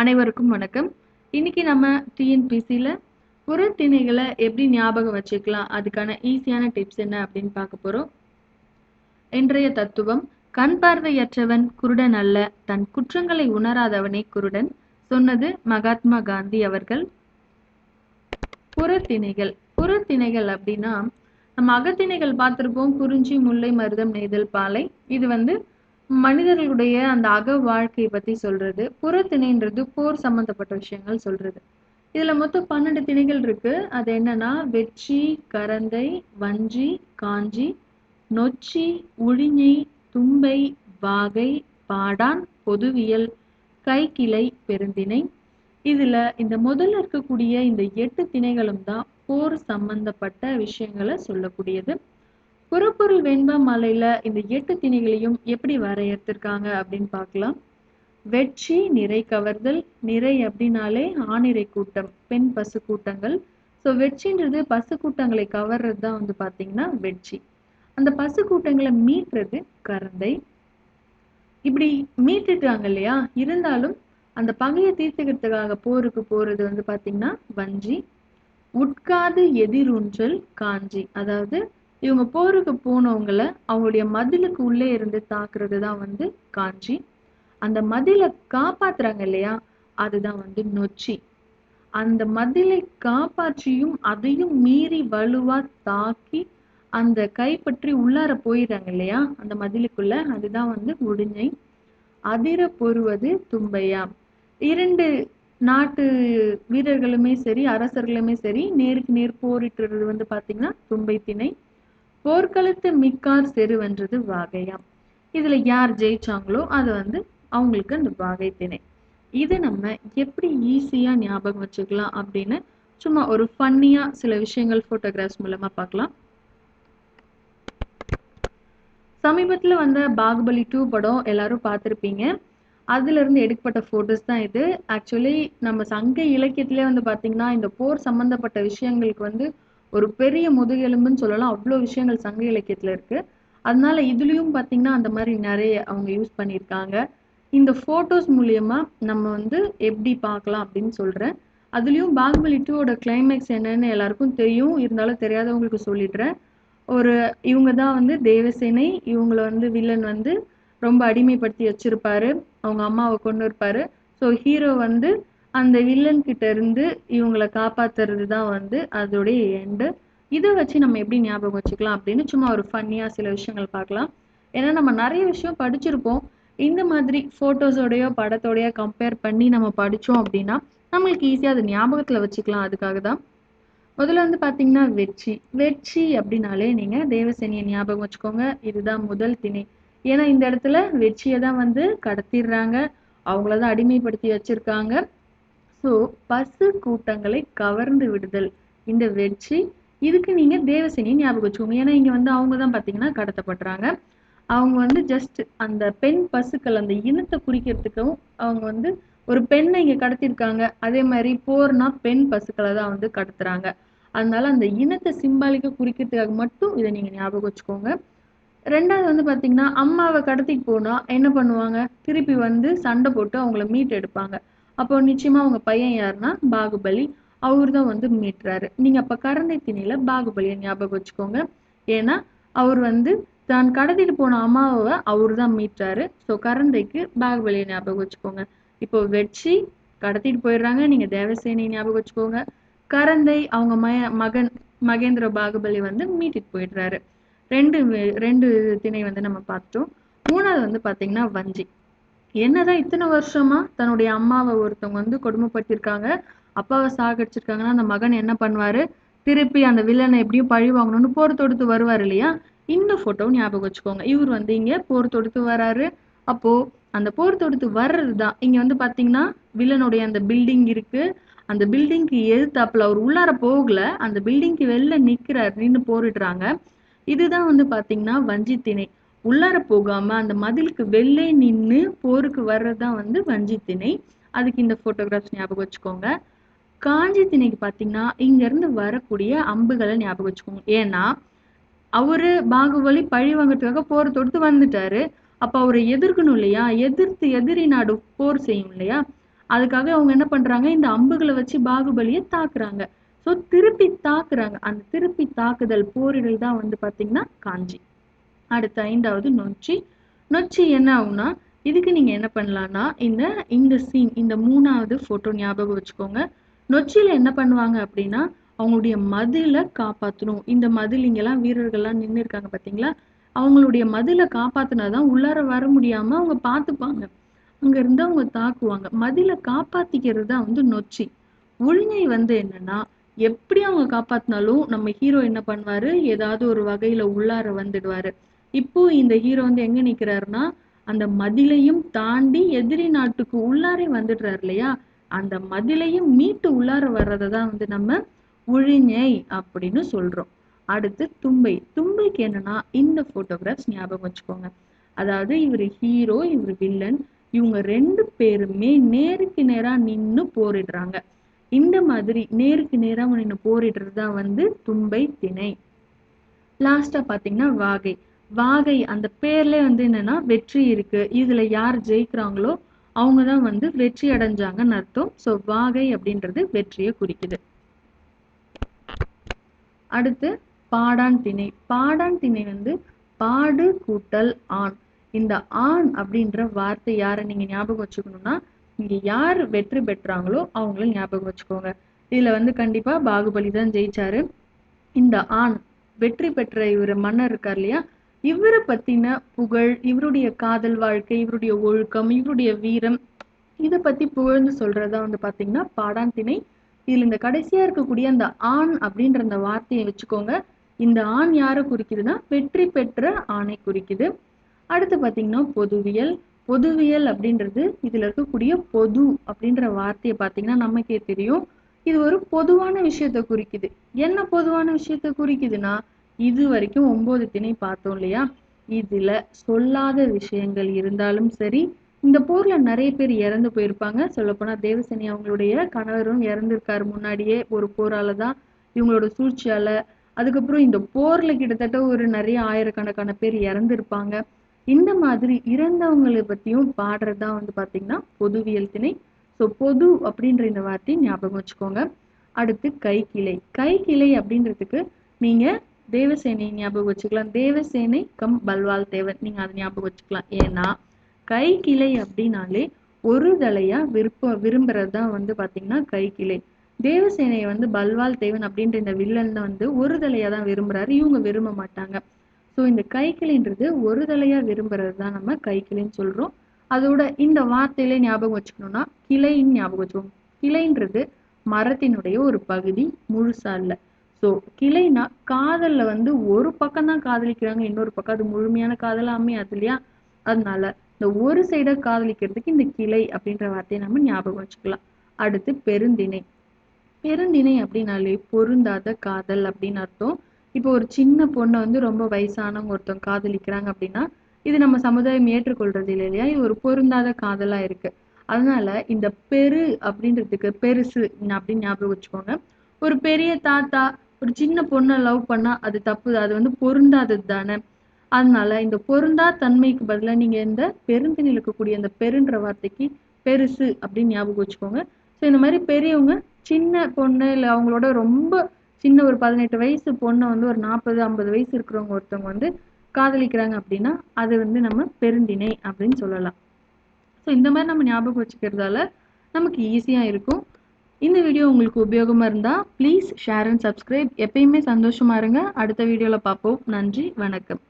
அனைவருக்கும் வணக்கம். இன்னைக்கு நம்ம டிஎன்பிசியில் புறத்திணைகளை எப்படி ஞாபகம் வச்சுக்கலாம்? அதுக்கான ஈஸியான டிப்ஸ் என்ன அப்படின்னு பார்க்க போகிறோம் இன்றைய தத்துவம் கண் பார்வையற்றவன் குருடன் அல்ல தன் குற்றங்களை உணராதவனே குருடன் சொன்னது மகாத்மா காந்தி அவர்கள். புறத்திணைகள் புறத்திணைகள் அப்படின்னா நம்ம அகத்திணைகள் பார்த்திருப்போம் குறிஞ்சி முல்லை மருதம் நெய்தல் பாலை. இது வந்து மனிதர்களுடைய அந்த அக வாழ்க்கையை பத்தி சொல்றது புறத்திணைன்றது போர் சம்பந்தப்பட்ட விஷயங்கள் சொல்றது. இதுல மொத்தம் பன்னெண்டு திணைகள் இருக்கு. அது என்னன்னா வெற்றி கரந்தை வஞ்சி காஞ்சி நொச்சி உழிஞை தும்பை வாகை பாடான் பொதுவியல் கைக்கிளை பெருந்திணை. இதுல இந்த முதல்ல இருக்கக்கூடிய இந்த எட்டு திணைகளும் தான் போர் சம்பந்தப்பட்ட விஷயங்களை சொல்லக்கூடியது. புறப்பொருள் வெண்ப மலையில இந்த எட்டு திணைகளையும் எப்படி வரையறுத்திருக்காங்க அப்படின்னு பார்க்கலாம். வெற்றி நிறை கவர்தல் நிறை அப்படின்னாலே ஆணிறை கூட்டம் பெண் பசு கூட்டங்கள். ஸோ வெற்றின்றது பசு கூட்டங்களை கவர்றது தான் வந்து பார்த்தீங்கன்னா வெற்றி. அந்த பசு கூட்டங்களை மீட்டுறது கரந்தை. இப்படி மீட்டுட்டாங்க இல்லையா? இருந்தாலும் அந்த பகையை தீர்த்துக்கிறதுக்காக போருக்கு போறது வந்து பார்த்தீங்கன்னா வஞ்சி உட்காது எதிரூன்றல் காஞ்சி. அதாவது இவங்க போருக்கு போனவங்கள அவங்களுடைய மதிலுக்கு உள்ளே இருந்து தாக்குறது தான் வந்து காஞ்சி. அந்த மதிலை காப்பாத்துறாங்க இல்லையா? அதுதான் வந்து நொச்சி. அந்த மதிலை காப்பாற்றியும் அதையும் மீறி வலுவா தாக்கி அந்த கைப்பற்றி உள்ளார போயிடுறாங்க இல்லையா? அந்த மதிலுக்குள்ள அதுதான் வந்து முடிஞ்சை அதிர பொறுவது தும்பையா. இரண்டு நாட்டு வீரர்களுமே சரி அரசர்களுமே சரி நேருக்கு நேர் போரிட்டுறது வந்து பாத்தீங்கன்னா தும்பை திணை. போர்க்களத்து மிக்கார் செருவென்றது வாகையாம். இதுல யார் ஜெயிச்சாங்களோ அது வந்து அவங்களுக்கு அந்த வாகை திணை. இது நம்ம எப்படி ஈஸியா ஞாபகம் வச்சுக்கலாம் அப்படின்னு சும்மா ஒரு ஃபன்னியா சில விஷயங்கள் போட்டோகிராஃப்ஸ் மூலமா பார்க்கலாம். சமீபத்துல வந்த பாகுபலி டூ படம் எல்லாரும் பார்த்துருப்பீங்க. அதுல இருந்து எடுக்கப்பட்ட போட்டோஸ் தான் இது. ஆக்சுவலி நம்ம சங்க இலக்கியத்திலே வந்து பாத்தீங்கன்னா இந்த போர் சம்பந்தப்பட்ட விஷயங்களுக்கு வந்து ஒரு பெரிய முதுகெலும்புன்னு சொல்லலாம். அவ்வளோ விஷயங்கள் சங்க இலக்கியத்தில் இருக்கு. அதனால இதுலேயும் பார்த்தீங்கன்னா அந்த மாதிரி நிறைய அவங்க யூஸ் பண்ணியிருக்காங்க. இந்த ஃபோட்டோஸ் மூலியமா நம்ம வந்து எப்படி பார்க்கலாம் அப்படின்னு சொல்கிறேன் அதுலேயும் பாகுபலி டூவோட கிளைமேக்ஸ் என்னன்னு எல்லாருக்கும் தெரியும். இருந்தாலும் தெரியாதவங்களுக்கு சொல்லிடுறேன். ஒரு இவங்க தான் வந்து தேவசேனை இவங்கள வந்து வில்லன் வந்து ரொம்ப அடிமைப்படுத்தி வச்சிருப்பாரு. அவங்க அம்மாவை கொண்டு இருப்பாரு ஸோ ஹீரோ வந்து அந்த வில்லன் கிட்ட இருந்து இவங்களை காப்பாத்துறது தான் வந்து அதோடைய எண்டு இதை வச்சு நம்ம எப்படி ஞாபகம் வச்சுக்கலாம் அப்படின்னு சும்மா ஒரு ஃபன்னியாக சில விஷயங்கள் பார்க்கலாம். ஏன்னா நம்ம நிறைய விஷயம் படிச்சிருப்போம். இந்த மாதிரி ஃபோட்டோஸோடையோ படத்தோடையோ கம்பேர் பண்ணி நம்ம படித்தோம் அப்படின்னா நம்மளுக்கு ஈஸியாக அது ஞாபகத்தில் வச்சுக்கலாம். அதுக்காக தான். முதல்ல வந்து பார்த்தீங்கன்னா வெற்றி. வெற்றி அப்படின்னாலே நீங்கள் தேவசேனியை ஞாபகம் வச்சுக்கோங்க. இதுதான் முதல் திணை. ஏன்னா இந்த இடத்துல வெற்றியை தான் வந்து கடத்திடுறாங்க. அவங்கள தான் அடிமைப்படுத்தி வச்சிருக்காங்க. ஸோ பசு கூட்டங்களை கவர்ந்து விடுதல். இந்த வெற்றி இதுக்கு நீங்க தேவசேனியை ஞாபகம் வச்சுக்கோங்க. ஏன்னா இங்க வந்து அவங்க தான் பார்த்தீங்கன்னா கடத்தப்படுறாங்க. அவங்க வந்து ஜஸ்ட் அந்த பெண் பசுக்கள் அந்த இனத்தை குறிக்கிறதுக்கும் அவங்க வந்து ஒரு பெண்ணை இங்க கடத்திருக்காங்க அதே மாதிரி போர்னா பெண் பசுக்களை தான் வந்து கடத்துறாங்க. அதனால அந்த இனத்தை சிம்பாலிக்க குறிக்கிறதுக்காக மட்டும் இதை நீங்க ஞாபகம் வச்சுக்கோங்க. ரெண்டாவது வந்து பாத்தீங்கன்னா அம்மாவை கடத்திட்டு போனா என்ன பண்ணுவாங்க? திருப்பி வந்து சண்டை போட்டு அவங்கள மீட் எடுப்பாங்க அப்போ நிச்சயமா அவங்க பையன் யாருன்னா பாகுபலி. அவர் தான் வந்து மீட்டுறாரு நீங்க அப்ப கரந்தை திணையில பாகுபலியை ஞாபகம் வச்சுக்கோங்க. ஏன்னா அவர் வந்து தான் கடத்திட்டு போன அம்மாவை அவர் தான் மீட்டுறாரு ஸோ கரந்தைக்கு பாகுபலியை ஞாபகம் வச்சுக்கோங்க. இப்போ வெற்றி கடத்திட்டு போயிடுறாங்க. நீங்க தேவசேனை ஞாபகம் வச்சுக்கோங்க. கரந்தை அவங்க மய மகன் மகேந்திர பாகுபலி வந்து மீட்டிட்டு போயிடுறாரு. ரெண்டு ரெண்டு திணை வந்து நம்ம பார்த்தோம். மூணாவது வந்து பாத்தீங்கன்னா வஞ்சி. என்னதான் இத்தனை வருஷமா தன்னுடைய அம்மாவை ஒருத்தவங்க வந்து கொடுமைப்படுத்தியிருக்காங்க அப்பாவை சாகடிச்சிருக்காங்கன்னா அந்த மகன் என்ன பண்ணுவாரு? திருப்பி அந்த வில்லனை எப்படியும் பழி வாங்கணும்னு போர் தொடுத்து வருவார் இல்லையா? இந்த ஃபோட்டோவும் ஞாபகம் வச்சுக்கோங்க. இவர் வந்து இங்க போர் தொடுத்து வராரு. அப்போ அந்த போர் தொடுத்து வர்றது தான் இங்க வந்து பாத்தீங்கன்னா வில்லனுடைய அந்த பில்டிங் இருக்கு. அந்த பில்டிங்க்கு எதிர்த்தாப்புல அவர் உள்ளார போகல. அந்த பில்டிங்க்கு வெளில நிக்கிறார். நின்று போரிடுறாங்க. இதுதான் வந்து பாத்தீங்கன்னா வஞ்சித்திணை. உள்ளார போகாம அந்த மதிலுக்கு வெளிலே நின்று போருக்கு வர்றதுதான் வந்து வஞ்சி திணை. அதுக்கு இந்த போட்டோகிராஃப்ஸ் ஞாபகம் வச்சுக்கோங்க. காஞ்சி திணைக்கு பாத்தீங்கன்னா இங்க இருந்து வரக்கூடிய அம்புகளை ஞாபகம் வச்சுக்கோங்க. ஏன்னா அவரு பாகுபலி பழி வாங்குறதுக்காக போர் தொடுத்து வந்துட்டாரு. அப்ப அவரை எதிர்க்கணும் இல்லையா? எதிர்த்து எதிரி நாடு போர் செய்யும் இல்லையா? அதுக்காக அவங்க என்ன பண்றாங்க? இந்த அம்புகளை வச்சு பாகுபலியை தாக்குறாங்க. ஸோ திருப்பி தாக்குறாங்க. அந்த திருப்பி தாக்குதல் போரிடல் தான் வந்து பாத்தீங்கன்னா காஞ்சி. அடுத்து ஐந்தாவது நொச்சி. நொச்சி என்ன ஆகும்னா இதுக்கு நீங்க என்ன பண்ணலாம்னா இந்த இந்த சீன் இந்த மூணாவது போட்டோ ஞாபகம் வச்சுக்கோங்க. நொச்சியில் என்ன பண்ணுவாங்க அப்படின்னா அவங்களுடைய மதிலை காப்பாற்றணும் இந்த மதில் இங்கெல்லாம் வீரர்கள்லாம் நின்று இருக்காங்க பார்த்தீங்களா அவங்களுடைய மதிலை காப்பாத்தினாதான் உள்ளார வர முடியாம அவங்க பார்த்துப்பாங்க அங்க இருந்து அவங்க தாக்குவாங்க. மதிலை காப்பாற்றிக்கிறது தான் வந்து நொச்சி. உள்ஞை வந்து என்னன்னா எப்படி அவங்க காப்பாத்தினாலும் நம்ம ஹீரோ என்ன பண்ணுவாரு? ஏதாவது ஒரு வகையில உள்ளார வந்துடுவாரு. இப்போ இந்த ஹீரோ வந்து எங்க நிக்கிறாருன்னா அந்த மதிலையும் தாண்டி எதிரி நாட்டுக்கு உள்ளாரே வந்துடுறாரு இல்லையா? அந்த மதிலையும் மீட்டு உள்ளார வர்றதை தான் வந்து நம்ம உழிஞை அப்படின்னு சொல்றோம். அடுத்து தும்பை. தும்பைக்கு என்னன்னா இந்த போட்டோகிராஃப்ஸ் ஞாபகம் வச்சுக்கோங்க. அதாவது இவர் ஹீரோ இவர் வில்லன் இவங்க ரெண்டு பேருமே நேருக்கு நேரா நின்னு போரிடுறாங்க. இந்த மாதிரி நேருக்கு நேரா நின்னு போரிடுறது தான் வந்து தும்பை திணை. லாஸ்டா பாத்தீங்கன்னா வாகை. வாகை அந்த பேர்ல வந்து என்னன்னா வெற்றி இருக்கு. இதுல யார் ஜெயிக்கிறாங்களோ அவங்க தான் வந்து வெற்றி அடைஞ்சாங்கன்னு அர்த்தம். ஸோ வாகை அப்படின்றது வெற்றியை குறிக்குது. அடுத்து பாடான் திணை. பாடான் திணை வந்து பாடு கூட்டல் ஆண். இந்த ஆண் அப்படின்ற வார்த்தை யாரை நீங்க ஞாபகம் வச்சுக்கணும்னா இங்க யார் வெற்றி பெற்றாங்களோ அவங்கள ஞாபகம் வச்சுக்கோங்க. இதுல வந்து கண்டிப்பா பாகுபலி தான் ஜெயிச்சாரு. இந்த ஆண் வெற்றி பெற்ற இவர் மன்னர் இருக்கார் இல்லையா இவரை பத்தின புகழ் இவருடைய காதல் வாழ்க்கை இவருடைய ஒழுக்கம் இவருடைய வீரம் இதை பத்தி புகழ்ந்து சொல்றதா வந்து பாத்தீங்கன்னா பாடான் திணை இதுல இந்த கடைசியா இருக்கக்கூடிய அந்த ஆண் அப்படின்ற அந்த வார்த்தையை வச்சுக்கோங்க. இந்த ஆண் யாரை குறிக்குதுன்னா வெற்றி பெற்ற ஆணை குறிக்குது. அடுத்து பாத்தீங்கன்னா பொதுவியல். பொதுவியல் அப்படின்றது இதுல இருக்கக்கூடிய பொது அப்படின்ற வார்த்தையை பாத்தீங்கன்னா நமக்கே தெரியும். இது ஒரு பொதுவான விஷயத்த குறிக்குது. என்ன பொதுவான விஷயத்த குறிக்குதுன்னா இது வரைக்கும் ஒன்பது திணை பார்த்தோம் இல்லையா? இதுல சொல்லாத விஷயங்கள் இருந்தாலும் சரி இந்த போர்ல நிறைய பேர் இறந்து போயிருப்பாங்க. சொல்லப்போனா தேவசேனி அவங்களுடைய கணவரும் இறந்துருக்காரு முன்னாடியே. ஒரு போரால தான் இவங்களோட சூழ்ச்சியால. அதுக்கப்புறம் இந்த போர்ல கிட்டத்தட்ட ஒரு நிறைய ஆயிரக்கணக்கான பேர் இறந்துருப்பாங்க. இந்த மாதிரி இறந்தவங்களை பத்தியும் பாடுறதா வந்து பாத்தீங்கன்னா பொதுவியல் திணை. ஸோ பொது அப்படின்ற இந்த வார்த்தையை ஞாபகம் வச்சுக்கோங்க. அடுத்து கைக்கிளை. கைக்கிளை அப்படின்றதுக்கு நீங்க தேவசேனை ஞாபகம் வச்சுக்கலாம். தேவசேனை கம் பல்வால் தேவன் நீங்க அதை ஞாபகம் வச்சுக்கலாம். ஏன்னா கிளை அப்படின்னாலே ஒரு தலையா விருப்ப விரும்புறது தான் வந்து பாத்தீங்கன்னா கைக்கிளை. தேவசேனையை வந்து பல்வால் தேவன் அப்படின்ற இந்த வில்லன் வந்து ஒரு தலையா தான் விரும்புறாரு. இவங்க விரும்ப மாட்டாங்க. ஸோ இந்த கைக்கிளைன்றது ஒரு தலையா விரும்புறது தான் நம்ம கைக்கிளைன்னு சொல்றோம். அதோட இந்த வார்த்தையில ஞாபகம் வச்சுக்கணும்னா கிளைன்னு ஞாபகம் வச்சுக்கோங்க. கிளைன்றது மரத்தினுடைய ஒரு பகுதி முழுசா இல்லை. ஸோ கிளைனா காதல்ல வந்து ஒரு பக்கம் தான் காதலிக்கிறாங்க இன்னொரு பக்கம் அது முழுமையான காதலாமே அமையாது இல்லையா அதனால இந்த ஒரு சைட காதலிக்கிறதுக்கு இந்த கிளை அப்படின்ற வார்த்தையை நம்ம ஞாபகம் வச்சுக்கலாம். அடுத்து பெருந்திணை. பெருந்திணை அப்படின்னாலே பொருந்தாத காதல் அப்படின்னு அர்த்தம். இப்போ ஒரு சின்ன பொண்ணை வந்து ரொம்ப வயசானவங்க ஒருத்தவங்க காதலிக்கிறாங்க அப்படின்னா இது நம்ம சமுதாயம் ஏற்றுக்கொள்றது இல்லை இல்லையா? இது ஒரு பொருந்தாத காதலா இருக்கு. அதனால இந்த பெரு அப்படின்றதுக்கு பெருசு அப்படின்னு ஞாபகம் வச்சுக்கோங்க. ஒரு பெரிய தாத்தா ஒரு சின்ன பொண்ணை லவ் பண்ணா அது தப்பு அது வந்து பொருந்தாதது தானே. அதனால இந்த பொருந்தா தன்மைக்கு பதிலா நீங்க இந்த பெருந்தினில் இருக்கக்கூடிய அந்த பெருன்ற வார்த்தைக்கு பெருசு அப்படின்னு ஞாபகம் வச்சுக்கோங்க. ஸோ இந்த மாதிரி பெரியவங்க சின்ன பொண்ணு இல்லை அவங்களோட ரொம்ப சின்ன ஒரு பதினெட்டு வயசு பொண்ணை வந்து ஒரு நாற்பது ஐம்பது வயசு இருக்கிறவங்க ஒருத்தவங்க வந்து காதலிக்கிறாங்க அப்படின்னா அது வந்து நம்ம பெருந்திணை அப்படின்னு சொல்லலாம். ஸோ இந்த மாதிரி நம்ம ஞாபகம் வச்சுக்கிறதால நமக்கு ஈஸியாக இருக்கும். இந்த வீடியோ உங்களுக்கு உபயோகமாக இருந்தால் ப்ளீஸ் ஷேர் அண்ட் சப்ஸ்கிரைப் எப்பயுமே சந்தோஷமா இருங்க. அடுத்த வீடியோவில் பார்ப்போம். நன்றி வணக்கம்.